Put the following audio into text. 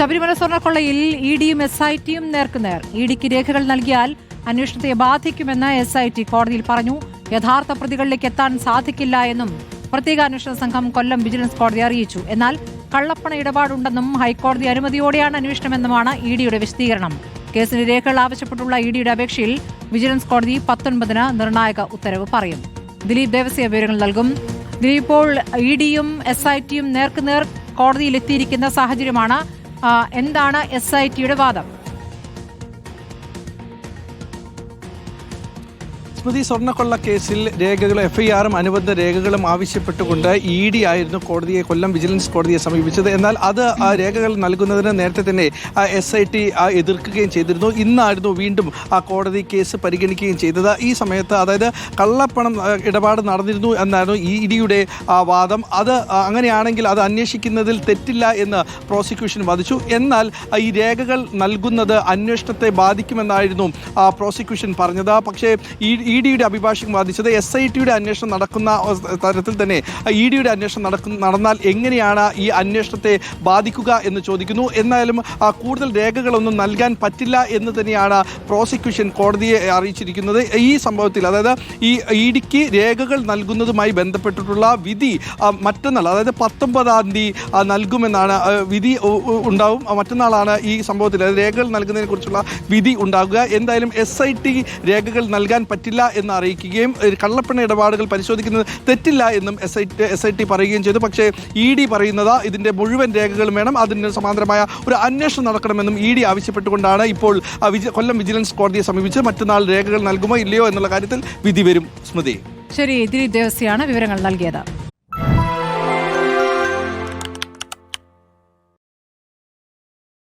ശബരിമല സ്വർണക്കൊള്ളയിൽ ഇ ഡിയും S I ടിയും നേർക്കുനേർ. ഇ ഡിക്ക് രേഖകൾ നൽകിയാൽ അന്വേഷണത്തെ ബാധിക്കുമെന്ന് എസ് ഐ ടി കോടതിയിൽ പറഞ്ഞു. യഥാർത്ഥ പ്രതികളിലേക്ക് എത്താൻ സാധിക്കില്ല എന്നും പ്രത്യേക അന്വേഷണ സംഘം കൊല്ലം വിജിലൻസ് കോടതി അറിയിച്ചു. എന്നാൽ കള്ളപ്പണ ഇടപാടുണ്ടെന്നും ഹൈക്കോടതി അനുമതിയോടെയാണ് അന്വേഷണമെന്നുമാണ് ഇ ഡിയുടെ വിശദീകരണം. കേസിന് രേഖകൾ ആവശ്യപ്പെട്ടുള്ള ഇ ഡിയുടെ അപേക്ഷയിൽ വിജിലൻസ് കോടതി പത്തൊൻപതിന് നിർണായക ഉത്തരവ് പറയും. ദിലീപ് ദേവസ്യ വിവരങ്ങൾ നൽകും. ദിലീപ് ഇപ്പോൾ ഇ ഡിയും എസ് ഐ ടിയും നേർക്കുനേർ കോടതിയിലെത്തിയിരിക്കുന്ന സാഹചര്യമാണ് എന്താണ് എസ് ഐ ടിയുടെ വാദം? സ്മൃതി സ്വർണക്കൊള്ള കേസിൽ രേഖകളും എഫ്ഐആറും അനുബന്ധ രേഖകളും ആവശ്യപ്പെട്ടുകൊണ്ട് ഇ ഡി ആയിരുന്നു കോടതിയെ കൊല്ലം വിജിലൻസ് കോടതിയെ സമീപിച്ചത്. എന്നാൽ അത് ആ രേഖകൾ നൽകുന്നതിന് നേരത്തെ തന്നെ എസ് ഐ ടി എതിർക്കുകയും ചെയ്തിരുന്നു. ഇന്നായിരുന്നു വീണ്ടും ആ കോടതി കേസ് പരിഗണിക്കുകയും ചെയ്തത്. ഈ സമയത്ത് അതായത് കള്ളപ്പണം ഇടപാട് നടന്നിരുന്നു എന്നായിരുന്നു ഇ ഡിയുടെ വാദം. അത് അങ്ങനെയാണെങ്കിൽ അത് അന്വേഷിക്കുന്നതിൽ തെറ്റില്ല എന്ന് പ്രോസിക്യൂഷൻ വാദിച്ചു. എന്നാൽ ഈ രേഖകൾ നൽകുന്നത് അന്വേഷണത്തെ ബാധിക്കുമെന്നായിരുന്നു പ്രോസിക്യൂഷൻ പറഞ്ഞത്. പക്ഷേ ഇ ഡിയുടെ അഭിഭാഷകൻ വാദിച്ചത് എസ് ഐ ടിയുടെ അന്വേഷണം നടക്കുന്ന തരത്തിൽ തന്നെ ഇ ഡിയുടെ അന്വേഷണം നടക്കുന്ന നടന്നാൽ എങ്ങനെയാണ് ഈ അന്വേഷണത്തെ ബാധിക്കുക എന്ന് ചോദിക്കുന്നു. എന്നാലും കൂടുതൽ രേഖകളൊന്നും നൽകാൻ പറ്റില്ല എന്ന് തന്നെയാണ് പ്രോസിക്യൂഷൻ കോടതിയെ അറിയിച്ചിരിക്കുന്നത്. ഈ സംഭവത്തിൽ അതായത് ഈ ഇ ഡിക്ക് രേഖകൾ നൽകുന്നതുമായി ബന്ധപ്പെട്ടിട്ടുള്ള വിധി മറ്റന്നാൾ അതായത് പത്തൊമ്പതാം തീയതി നൽകുമെന്നാണ് വിധി ഉണ്ടാവും. മറ്റന്നാളാണ് ഈ സംഭവത്തിൽ രേഖകൾ നൽകുന്നതിനെ കുറിച്ചുള്ള വിധി ഉണ്ടാകുക എന്തായാലും എസ് ഐ ടി രേഖകൾ നൽകാൻ പറ്റില്ല എന്ന് അറിയിക്കുകയും കള്ളപ്പണ ഇടപാടുകൾ പരിശോധിക്കുന്നത് തെറ്റില്ല എന്നും S I S I T പറയുകയും ചെയ്തു. പക്ഷേ ഇ ഡി പറയുന്നത് ഇതിന്റെ മുഴുവൻ രേഖകളും വേണം. അതിന് സമാന്തരമായ ഒരു അന്വേഷണം നടക്കണമെന്നും ഇ ഡി ആവശ്യപ്പെട്ടുകൊണ്ടാണ് ഇപ്പോൾ കൊല്ലം വിജിലൻസ് കോടതിയെ സമീപിച്ച് മറ്റന്നാൾ രേഖകൾ നൽകുമോ ഇല്ലയോ എന്നുള്ള കാര്യത്തിൽ വിധി വരും. സ്മൃതി. ശരി ഇതിരി ദേവസ്യാണ് വിവരങ്ങൾ നൽകിയത്.